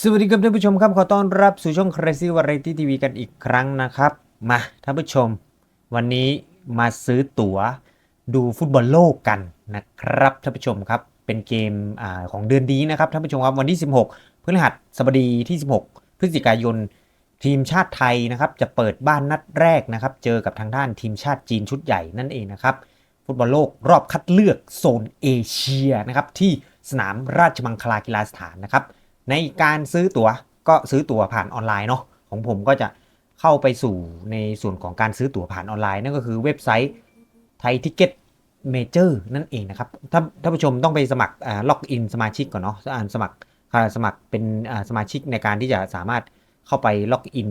สวัสดีครับท่านผู้ชมครับ ขอต้อนรับสู่ช่อง Crazy Variety TV กันอีกครั้งนะครับ มาท่านผู้ชม วันนี้มาซื้อตั๋วดูฟุตบอลโลกกันนะครับท่านผู้ชมครับ เป็นเกมอของเดือนนี้นะครับท่านผู้ชมครับวันที่ 16พฤหัสบดีที่ 16 พฤศจิกายนทีมชาติไทยนะครับ จะเปิดบ้านนัดแรกนะครับ เจอกับทางด้านทีมชาติจีนชุดใหญ่นั่นเองนะครับฟุตบอลโลกรอบคัดเลือกโซนเอเชียนะครับที่สนามราชมังคลากีฬาสถานนะครับ ในการซื้อตั๋วก็ซื้อตั๋วผ่านออนไลน์เนาะของผมก็จะเข้าไปสู่ในส่วนของการซื้อตั๋วผ่านออนไลน์ นั่นก็คือเว็บไซต์ไทยทิเก็ตเมเจอร์นั่นเองนะครับถ้าท่านผู้ชมต้องไปสมัครล็อกอินสมาชิกก่อนเนาะอ่านสมัครสมัครเป็นอ่าสมาชิกในการที่จะสามารถเข้าไปล็อกอิน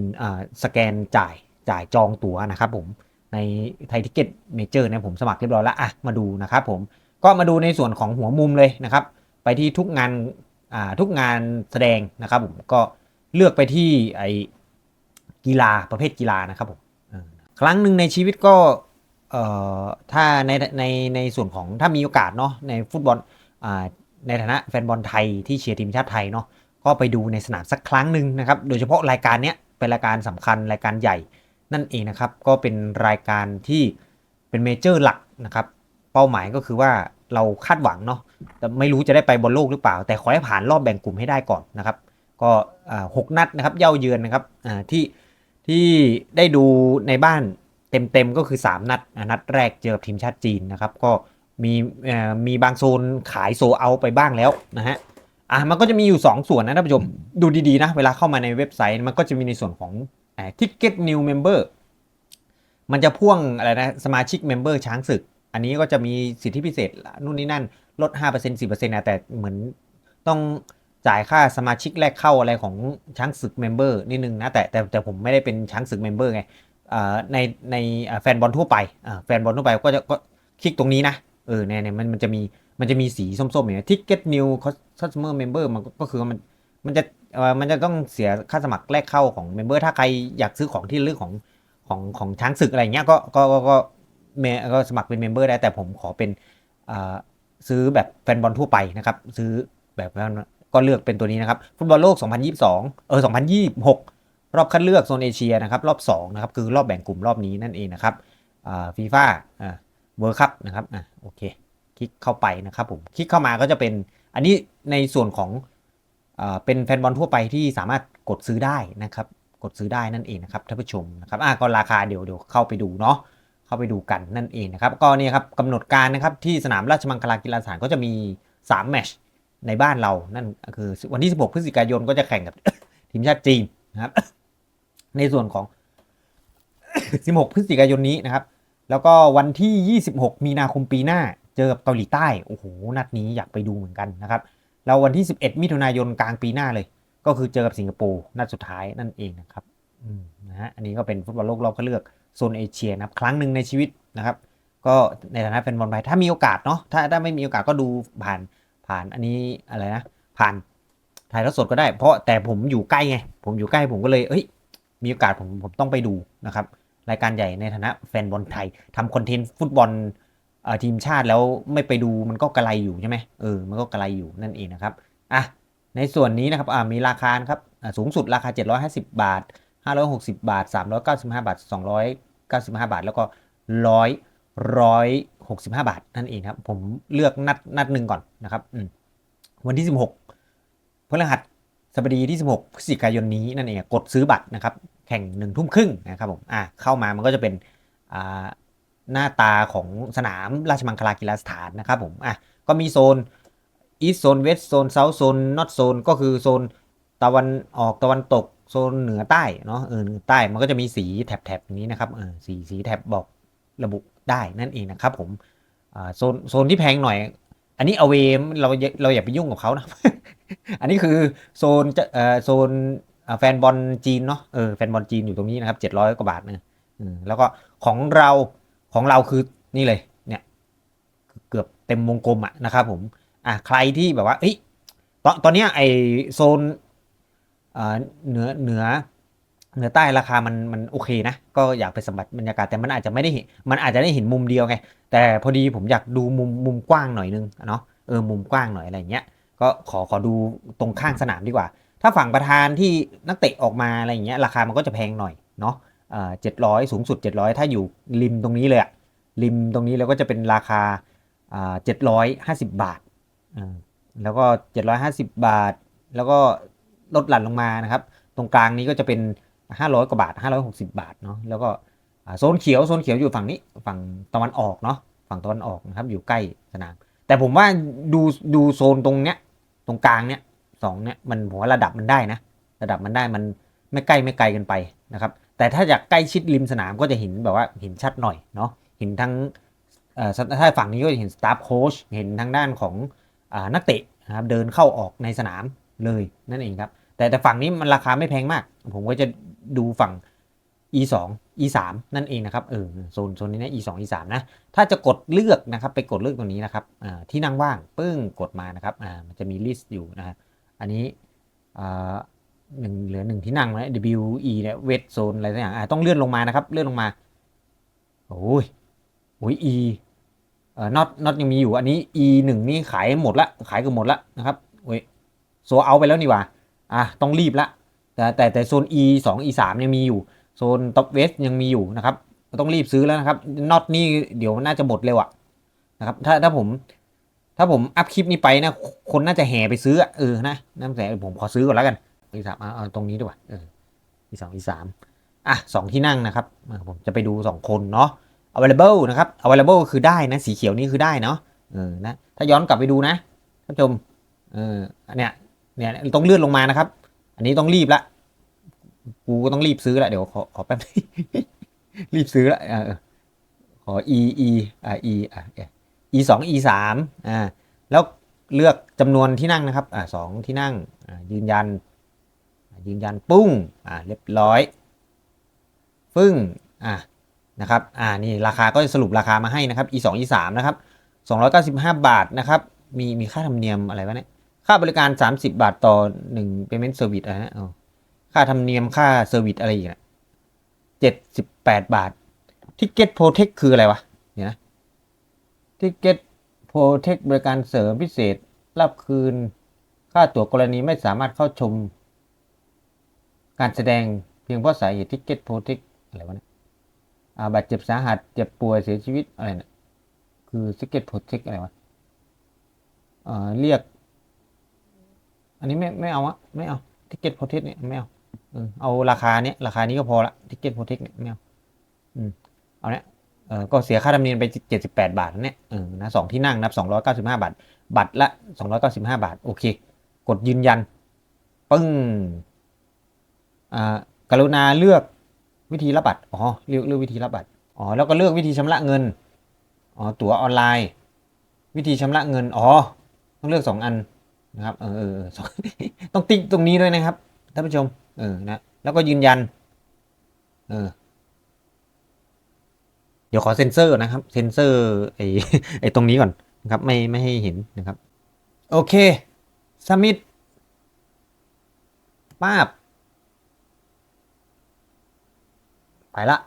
สแกนจ่ายจ่ายจองตั๋วนะครับผมในไทยทิเก็ตเมเจอร์นะผมสมัครเรียบร้อยแล้วอะมาดูนะครับผมก็มาดูในส่วนของหัวมุมเลยนะครับ ไปที่ทุกงาน ทุกงานแสดงนะครับผมก็เลือกไปที่ไอกีฬาประเภทกีฬานะครับผมครั้งหนึ่งในชีวิตก็ถ้าในในในส่วนของถ้ามีโอกาสเนาะในฟุตบอลในฐานะแฟนบอลไทยที่เชียร์ทีมชาติไทยเนาะก็ไปดูในสนามสักครั้งหนึ่งนะครับ โดยเฉพาะรายการเนี้ยเป็นรายการสำคัญรายการใหญ่นั่นเองนะครับ ก็เป็นรายการที่เป็นเมเจอร์หลักนะครับ เป้าหมายก็คือว่าเราคาดหวังเนาะ แต่ไม่รู้จะได้ไปบอลโลกหรือเปล่า แต่ขอให้ผ่านรอบแบ่งกลุ่มให้ได้ก่อนนะครับ ก็หกนัดนะครับเย่าเยือนนะครับที่ที่ได้ดูในบ้านเต็มๆก็คือ 3 นัดนัดแรกเจอกับทีมชาติจีนนะครับ ก็มีมีบางโซนขายโซเอาไปบ้างแล้วนะฮะอะมันก็จะมีอยู่ 2 ส่วนนะท่านผู้ชมดูดีๆนะ เวลาเข้ามาในเว็บไซต์มันก็จะมีในส่วนของทิกเก็ตนิวเมมเบอร์มันจะพ่วงอะไรนะสมาชิกเมมเบอร์ช้างศึก อันนี้ก็จะมีสิทธิพิเศษนู่นนี่นั่นลด 5% 10%นะแต่เหมือนต้องจ่ายค่าสมาชิกแรกเข้าอะไรของช้างศึกเมมเบอร์นิดนึงนะแต่แต่แต่ผมไม่ได้เป็นช้างศึกเมมเบอร์ไงในในแฟนบอลทั่วไปแฟนบอลทั่วไปก็จะก็คลิกตรงนี้นะเออเนี่ยเนี่ยมันมันจะมีมันจะมีสีส้มๆอย่างเงี้ย Ticket New Customer Member มันก็คือมันมันจะเออมันจะต้องเสียค่าสมัครแรกเข้าของเมมเบอร์ถ้าใครอยากซื้อของที่ระลึกของของของช้างศึกอะไรเงี้ยก็ก็ก็ เมก็สมัครเป็นเมมเบอร์ได้แต่ผมขอเป็นซื้อแบบแฟนบอลทั่วไปนะครับ ซื้อแบบนั้นก็เลือกเป็นตัวนี้นะครับฟุตบอลโลก 2022 เออ 2026 รอบคัดเลือกโซนเอเชียนะครับรอบ2นะครับคือรอบแบ่งกลุ่มรอบนี้นั่นเองนะครับฟีฟ่าเวิร์คัพนะครับอ่าโอเค คลิกเข้าไปนะครับผมคลิกเข้ามาก็จะเป็นอันนี้ในส่วนของอเป็นแฟนบอลทั่วไปที่สามารถกดซื้อได้นะครับ กดซื้อได้นั่นเองนะครับท่านผู้ชมนะครับอ่าก็ราคาเดี๋ยวเดี๋ยวเข้าไปดูเนาะ เข้าไปดูกันนั่นเองนะครับก็นี่ครับกำหนดการนะครับที่สนามราชมังคลากีฬาสถานก็จะมี3แมชในบ้านเรานั่นคือวันที่ 16 พฤศจิกายนก็จะแข่งกับทีมชาติจีนนะครับในส่วนของ 16 พฤศจิกายนนี้นะครับ แล้วก็วันที่ 26 มีนาคมปีหน้าเจอกับเกาหลีใต้โอ้โหนัดนี้อยากไปดูเหมือนกันนะครับแล้ววันที่ 11 มิถุนายนกลางปีหน้าเลย ก็คือเจอกับสิงคโปร์นัดสุดท้ายนั่นเองนะครับนะฮะอันนี้ก็เป็นฟุตบอลโลกรอบคัดเลือก โซนเอเชียนะครับครั้งหนึ่งในชีวิตนะครับ ก็ในฐานะแฟนบอลไทยถ้ามีโอกาสเนาะถ้าถ้าไม่มีโอกาสก็ดูผ่านผ่านอันนี้อะไรนะผ่านถ่ายทอดสดก็ได้ เพราะแต่ผมอยู่ใกล้ไงผมอยู่ใกล้ผมก็เลยเอ้ยมีโอกาสผมผมต้องไปดูนะครับรายการใหญ่ในฐานะแฟนบอลไทยทำคอนเทนต์ฟุตบอลทีมชาติแล้วไม่ไปดูมันก็กระไรอยู่ใช่ไหมเออมันก็กระไรอยู่นั่นเองนะครับอะในส่วนนี้นะครับอ่ามีราคาครับสูงสุดราคา 750 บาท 560 บาท 395 บาท 295 บาท แล้วก็ 100 165 บาท นั่นเองครับ ผมเลือกนัดนัดหนึ่งก่อนนะครับวันที่ 16พฤหัสบดีที่ 16พฤศจิกายนนี้นั่นเองกดซื้อบัตรนะครับ แข่งหนึ่งทุ่มครึ่งนะครับผมอะเข้ามามันก็จะเป็นอ่าหน้าตาของสนามราชมังคลากีฬาสถานนะครับผมอะก็มีโซนอีสโซนเวสโซนเซาโซนนอตโซนก็คือโซนตะวันออกตะวันตก โซนเหนือใต้เนาะเออเหนือใต้มันก็จะมีสีแถบๆนี้นะครับเออสีสีแถบบอกระบุได้นั่นเองนะครับผมอ่าโซนโซนที่แพงหน่อย อันนี้เอาเวเราเราอย่าไปยุ่งกับเขานะ อันนี้คือโซนจะเอ่อโซนแฟนบอลจีนเนาะเออแฟนบอลจีนอยู่ตรงนี้นะครับเจ็ดร้อยกว่าบาทนะอืมแล้วก็ของเราของเราคือนี่เลยเนี่ยเกือบเต็มวงกลมอะนะครับผมอะใครที่แบบว่าเอ้ยตอนตอนเนี้ยไอโซน เหนือเหนือเหนือใต้ราคามันมันโอเคนะ ก็อยากไปสัมผัสบรรยากาศแต่มันอาจจะไม่ได้เห็นมันอาจจะได้เห็นมุมเดียวไง แต่พอดีผมอยากดูมุมมุมกว้างหน่อยนึงเนาะเออมุมกว้างหน่อยอะไรเงี้ยก็ขอขอดูตรงข้างสนามดีกว่า ถ้าฝั่งประธานที่นักเตะออกมาอะไรเงี้ยราคามันก็จะแพงหน่อยเนาะเจ็ดร้อยสูงสุด 700 ถ้าอยู่ริมตรงนี้เลยอะริมตรงนี้แล้วก็จะเป็นราคาเจ็ดร้อยห้าสิบบาทแล้วก็เจ็ดร้อยห้าสิบบาท แล้วก็ ลดหลั่นลงมานะครับ ตรงกลางนี้ก็จะเป็นห้าร้อยกว่าบาทห้าร้อยหกสิบาทเนาะแล้วก็โซนเขียวโซนเขียวอยู่ฝั่งนี้ฝั่งตะวันออกเนาะฝั่งตะวันออกนะครับอยู่ใกล้สนาม แต่ผมว่าดูดูโซนตรงเนี้ยตรงกลางเนี้ยสองเนี้ยมันผมว่าระดับมันได้นะ ระดับมันได้มันไม่ใกล้ไม่ไกลกันไปนะครับแต่ถ้าอยากใกล้ชิดริมสนามก็จะเห็นแบบว่าเห็นชัดหน่อยเนาะเห็นทั้งเอ่อถ้าฝั่งนี้ก็จะเห็นสตาฟโค้ชเห็นทางด้านของอ่านักเตะนะครับเดินเข้าออกในสนามเลยนั่นเองครับ แต่แต่ฝั่งนี้มันราคาไม่แพงมาก ผมก็จะดูฝั่ง e 2 e 3นั่นเองนะครับเออโซนโซนนี้นะ e 2 e 3นะถ้าจะกดเลือกนะครับไปกดเลือกตรงนี้นะครับอ่าที่นั่งว่างปึ้งกดมานะครับอ่ามันจะมีลิสต์อยู่นะอันนี้อ่าหนึ่งเหลือหนึ่งที่นั่งนะ W E เนี่ยเวทโซนอะไรสักอย่างต้องเลื่อนลงมานะครับ เลื่อนลงมาโอ้ยโอ้ย E เอ่อ not not ยังมีอยู่อันนี้ E หนึ่งนี่ขายหมดละขายเกือบหมดละนะครับโอ้ยโซเอาไปแล้วนี่หว่า อะต้องรีบละแต่แต่แต่โซน E 2 E 3ยังมีอยู่โซนท็อปเวสยังมีอยู่นะครับต้องรีบซื้อแล้วนะครับน็อตนี่เดี๋ยวน่าจะหมดเร็วอะนะครับถ้าถ้าผมถ้าผมอัพคลิปนี้ไปนะคนน่าจะแห่ไปซื้อเออนะน้ำแสผมขอซื้อก่อนแล้วกันอีสามเอาตรงนี้ดีกว่าเอออีสองอีสามอะสองที่นั่งนะครับผมจะไปดูสองคนเนาะ available นะครับ available คือได้นะ สีเขียวนี่คือได้เนาะเออนะถ้าย้อนกลับไปดูนะท่านผู้ชมเออนเนี้ย เนี่ยต้องเลื่อนลงมานะครับ อันนี้ต้องรีบละ กูก็ต้องรีบซื้อละเดี๋ยวขอขอแป๊บรีบซื้อละเออขอ e e อ่า e อ่า e สอง e สามอ่าแล้วเลือกจำนวนที่นั่งนะครับอ่าสองที่นั่งอ่ายืนยัน ยืนยันปุ้งอ่าเรียบร้อยฟึ่งอ่านะครับอ่านี่ราคาก็จะสรุปราคามาให้นะครับ e สอง e สามนะครับสองร้อยเก้าสิบห้าบาทนะครับ มีมีค่าธรรมเนียมอะไรวะเนี่ย ค่าบริการสามสิบบาทต่อหนึ่ง payment service อะไรนะค่าธรรมเนียมค่าเซอร์วิสอะไรอีกนะเจ็ดสิบแปดบาททิเก็ตโปรเทคคืออะไรวะเนี่ยนะทิเก็ตโปรเทคบริการเสริมพิเศษ รับคืน ค่าตั๋วกรณีไม่สามารถเข้าชม การแสดงเพียงเพราะสาเหตุทิเก็ตโปรเทคอะไรวะเนี่ยอ่าบาดเจ็บสาหัสเจ็บป่วยเสียชีวิตอะไรเนะี่ยคือทิเก็ตโปรเทคอะไรวะเอ่อเรียก อันนี้ไม่ไม่เอาอะไม่เอาทิเก็ตโปรเทคเนี่ยไม่เอาเออเอาราคาเนี้ยราคานี้ก็พอละทิเก็ตโปรเทคเนี่ยไม่เอาอืมเอาเนี้ยเออก็เสียค่าธรรมเนียมไปเจ็ดสิบแปดบาทเนี่ยเออนะสองที่นั่งนับสองร้อยเก้าสิบห้าบาท บัตรละสองร้อยเก้าสิบห้าบาท โอเค กดยืนยัน ปึ้งอ่ากรุณาเลือกวิธีรับบัตร อ๋อ เลือกเลือกวิธีรับบัตร อ๋อ แล้วก็เลือกวิธีชำระเงิน อ๋อ ตั๋วออนไลน์ วิธีชำระเงิน อ๋อ ต้องเลือกสองอัน นะครับเออเออต้องติ๊กตรงนี้ด้วยนะครับท่านผู้ชมเออนะแล้วก็ยืนยันเออเดี๋ยวขอเซ็นเซอร์นะครับเซ็นเซอร์ไอ้ไอ้ตรงนี้ก่อนนะครับไม่ไม่ให้เห็นนะครับ โอเคสมิธป้าบไปละ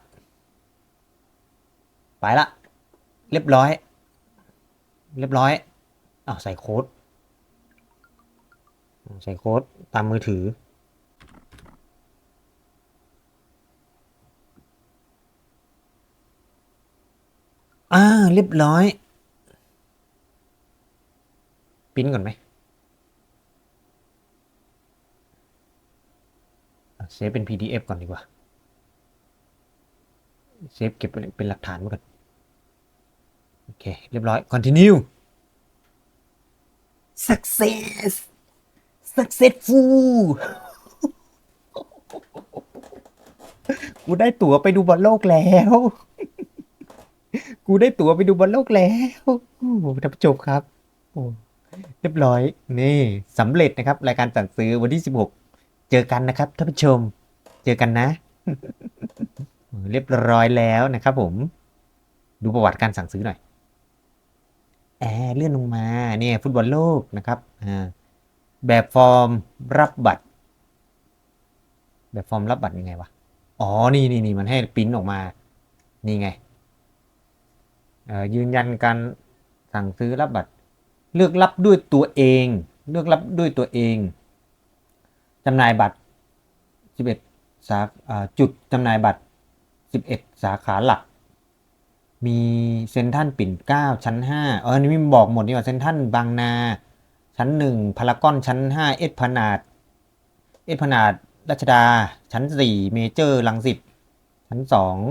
ไปละ เรียบร้อย เรียบร้อยอ้าวใส่โค้ด ใส่โค้ดตามมือถือ อ่า เรียบร้อย ปิ้นก่อนไหมเซฟเป็น PDF ก่อนดีกว่า เซฟเก็บเป็นหลักฐานไว้ก่อน โอเค เรียบร้อย continue success successful กูได้ตั๋วไปดูบอลโลกแล้ว กูได้ตั๋วไปดูบอลโลกแล้วโอ้โหท่านผู้ชมครับ โอ้เรียบร้อย นี่สำเร็จนะครับ รายการสั่งซื้อวันที่ 16 เจอกันนะครับท่านผู้ชม เจอกันนะ เรียบร้อยแล้วนะครับผม ดูประวัติการสั่งซื้อหน่อยแอเลื่อนลงมาเนี่ยฟุตบอลโลกนะครับ อ่า แบบฟอร์มรับบัตร แบบฟอร์มรับบัตรยังไงวะ อ๋อ นี่นี่นี่มันให้ปิ้นออกมา นี่ไงเอ่อยืนยันการสั่งซื้อรับบัตร เลือกรับด้วยตัวเอง เลือกรับด้วยตัวเองจำหน่ายบัตร 11 สาอ่าจุดจำหน่ายบัตร 11 สาขาหลัก มีเซ็นทรัลปิ่นเก้าชั้น 5 เออนี่มีบอกหมดนี่ว่าเซ็นทรัลบางนา ชั้น1พารากอนชั้น5เอ็ดพนาดเอ็ดพนาดรัชดา ชั้น4เมเจอร์ลังสิตชั้น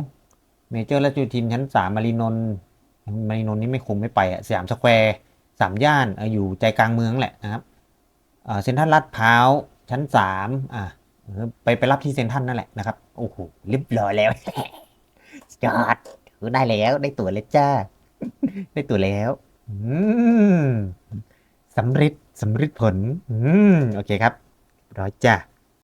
2เมเจอร์ราชโยธินชั้น3มารีนนท์มารีนนท์นี่ไม่คงไม่ไปอะสยามสแควร์สามย่านอยู่ใจกลางเมืองแหละนะครับเซ็นทรัลลาดพร้าวชั้น3อะไปไปรับที่เซ็นทรัลนั่นแหละนะครับ โอ้โหเรียบร้อยแล้วจอดได้แล้วได้ตั๋วแล้วจ้า ได้ตั๋วแล้ว อืม สำเร็จสำเร็จผล อืม โอเคครับ ร้อยจ้า